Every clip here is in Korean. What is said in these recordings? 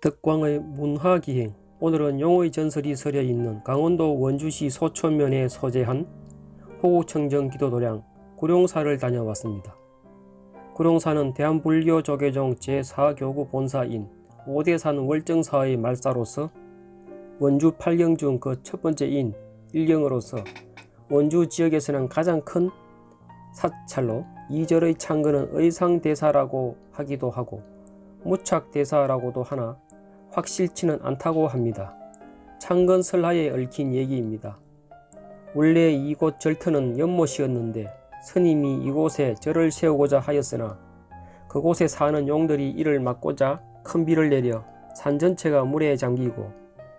덕광의 문화기행 오늘은 용의 전설이 서려 있는 강원도 원주시 소천면에 소재한 호국청정 기도도량 구룡사를 다녀왔습니다. 구룡사는 대한불교조계종 제4교구 본사인 오대산 월정사의 말사로서 원주 8경 중 그 첫 번째인 일경으로서 원주 지역에서는 가장 큰 사찰로 이절의 창건은 의상대사라고 하기도 하고 무착대사라고도 하나 확실치는 않다고 합니다. 창건 설하에 얽힌 얘기입니다. 원래 이곳 절터는 연못이었는데 스님이 이곳에 절을 세우고자 하였으나 그곳에 사는 용들이 이를 막고자 큰 비를 내려 산 전체가 물에 잠기고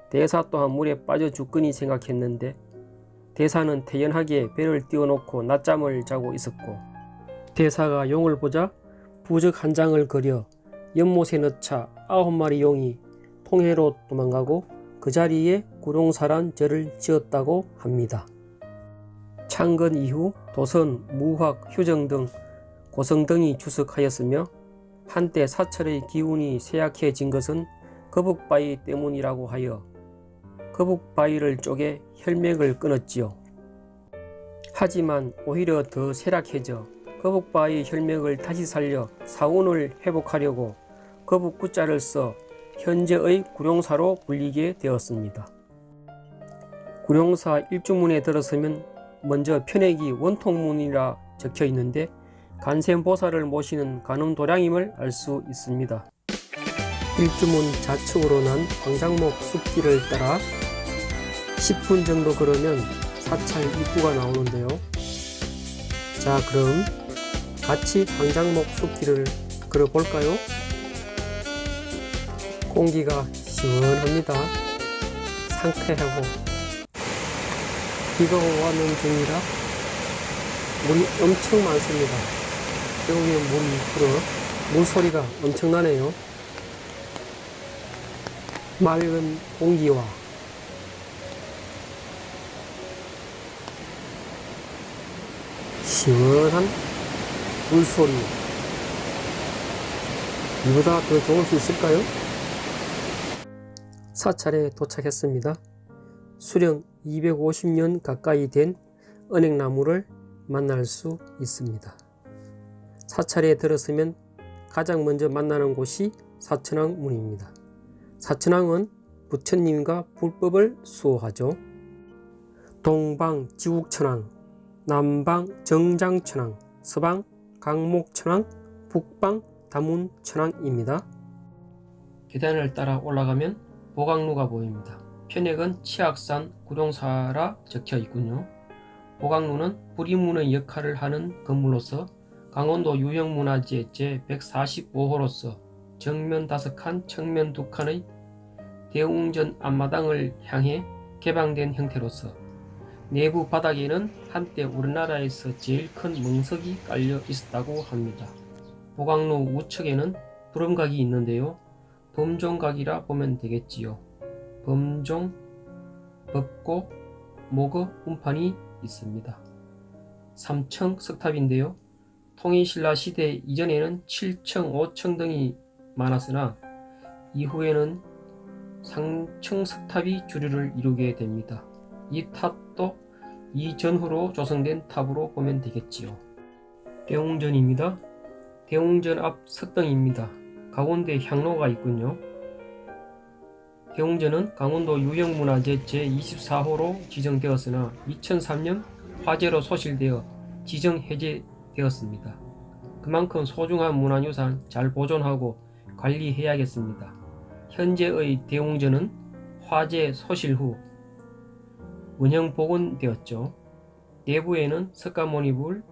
대사 또한 물에 빠져 죽거니 생각했는데 대사는 태연하게 배를 띄워놓고 낮잠을 자고 있었고 대사가 용을 보자 부적 한 장을 그려 연못에 넣자 아홉 마리 용이 통해로 도망가고 그 자리에 구룡사란 절을 지었다고 합니다. 창건 이후 도선, 무학, 휴정 등 고성 등이 주석하였으며 한때 사철의 기운이 쇠약해진 것은 거북바위 때문이라고 하여 거북바위를 쪼개 혈맥을 끊었지요. 하지만 오히려 더 쇠락해져 거북바위 혈맥을 다시 살려 사운을 회복하려고 거북구자를 써 현재의 구룡사로 불리게 되었습니다. 구룡사 일주문에 들어서면 먼저 편액이 원통문이라 적혀 있는데 간센보살을 모시는 간음도량임을 알 수 있습니다. 일주문 좌측으로 난 황장목 숲길을 따라 10분 정도 걸으면 사찰 입구가 나오는데요. 자, 그럼 같이 황장목 숲길을 걸어볼까요? 공기가 시원합니다. 상쾌하고 비가 오는 중이라 물이 엄청 많습니다. 여기에 물이 흐르 물소리가 엄청나네요. 맑은 공기와 시원한 물소리 이보다 더 좋을 수 있을까요? 사찰에 도착했습니다. 수령 250년 가까이 된 은행나무를 만날 수 있습니다. 사찰에 들었으면 가장 먼저 만나는 곳이 사천왕 문입니다. 사천왕은 부처님과 불법을 수호하죠. 동방 지국천왕, 남방 정장천왕, 서방 강목천왕, 북방 다문천왕입니다. 계단을 따라 올라가면 보강루가 보입니다. 편액은 치악산 구룡사라 적혀 있군요. 보강루는 부리문의 역할을 하는 건물로서 강원도 유형문화재 제145호로서 정면 5칸, 측면 2칸의 대웅전 앞마당을 향해 개방된 형태로서 내부 바닥에는 한때 우리나라에서 제일 큰 멍석이 깔려 있었다고 합니다. 보강루 우측에는 두름각이 있는데요. 범종각이라 보면 되겠지요. 범종, 법고, 목어 운판이 있습니다. 3층 석탑인데요. 통일신라 시대 이전에는 7층, 5층 등이 많았으나 이후에는 상층 석탑이 주류를 이루게 됩니다. 이 탑도 이전후로 조성된 탑으로 보면 되겠지요. 대웅전입니다. 대웅전 앞 석등입니다. 가운데 향로가 있군요. 대웅전은 강원도 유형문화재 제24호로 지정되었으나 2003년 화재로 소실되어 지정 해제되었습니다. 그만큼 소중한 문화유산 잘 보존하고 관리해야겠습니다. 현재의 대웅전은 화재 소실 후 운영 복원되었죠. 내부에는 석가모니불,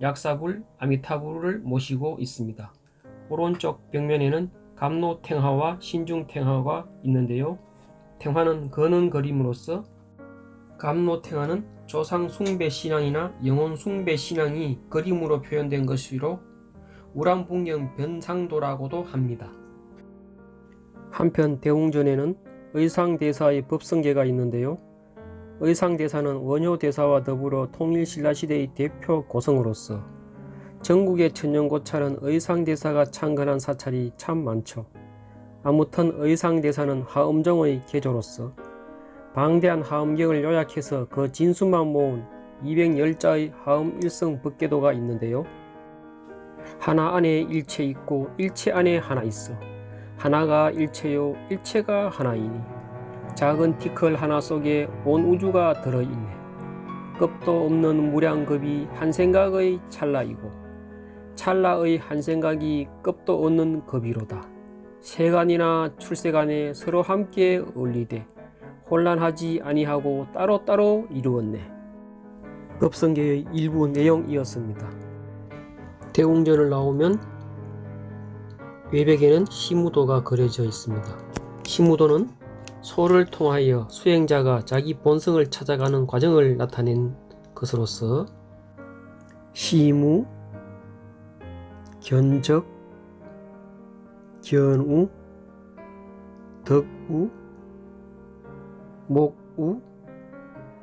약사불, 아미타불을 모시고 있습니다. 오른쪽 벽면에는 감로탱화와 신중탱화가 있는데요. 탱화는 거는 그림으로서 감로탱화는 조상 숭배 신앙이나 영혼 숭배 신앙이 그림으로 표현된 것이로 우람풍경 변상도라고도 합니다. 한편 대웅전에는 의상대사의 법성계가 있는데요. 의상대사는 원효대사와 더불어 통일신라시대의 대표 고성으로서 전국의 천년고찰은 의상대사가 창건한 사찰이 참 많죠. 아무튼 의상대사는 하음정의 개조로서 방대한 하음경을 요약해서 그 진수만 모은 210자의 하음 일성 법계도가 있는데요. 하나 안에 일체 있고 일체 안에 하나 있어. 하나가 일체요 일체가 하나이니 작은 티클 하나 속에 온 우주가 들어있네. 급도 없는 무량급이 한 생각의 찰나이고 찰나의 한 생각이 급도 없는 급이로다. 세간이나 출세간에 서로 함께 어울리되 혼란하지 아니하고 따로따로 이루었네. 급성계의 일부 내용이었습니다. 대웅전을 나오면 외벽에는 시무도가 그려져 있습니다. 시무도는 소를 통하여 수행자가 자기 본성을 찾아가는 과정을 나타낸 것으로서 시무, 견적, 견우, 덕우, 목우,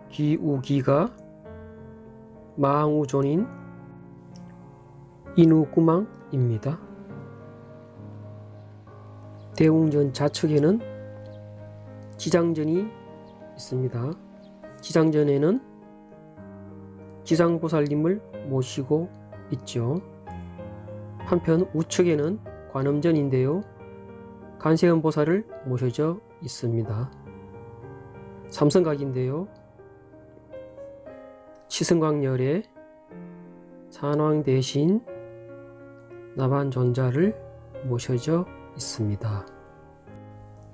기우기가 망우존인 인우구망입니다. 대웅전 좌측에는 지장전이 있습니다. 지장전에는 지장보살님을 모시고 있죠. 한편 우측에는 관음전인데요. 간세음 보살을 모셔져 있습니다. 삼성각인데요. 치승광열에 산왕 대신 나반존자를 모셔져 있습니다.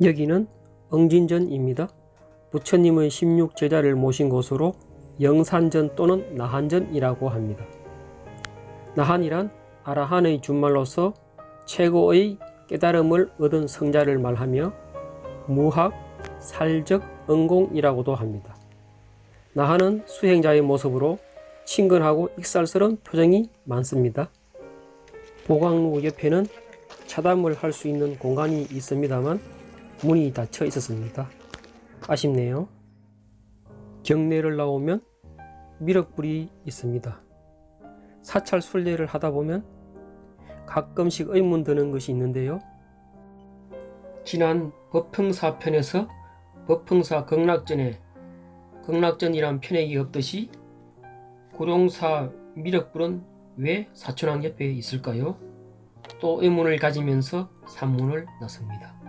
여기는 응진전입니다. 부처님의 16제자를 모신 곳으로 영산전 또는 나한전이라고 합니다. 나한이란 아라한의 준말로서 최고의 깨달음을 얻은 성자를 말하며 무학, 살적, 응공이라고도 합니다. 나한은 수행자의 모습으로 친근하고 익살스러운 표정이 많습니다. 보광루 옆에는 차담을 할 수 있는 공간이 있습니다만 문이 닫혀 있었습니다. 아쉽네요. 경내를 나오면 미륵불이 있습니다. 사찰 순례를 하다 보면 가끔씩 의문 드는 것이 있는데요. 지난 법흥사 편에서 법흥사 극락전에 극락전이란 편액이 없듯이 구룡사 미륵불은 왜 사천왕 옆에 있을까요? 또 의문을 가지면서 산문을 넣습니다.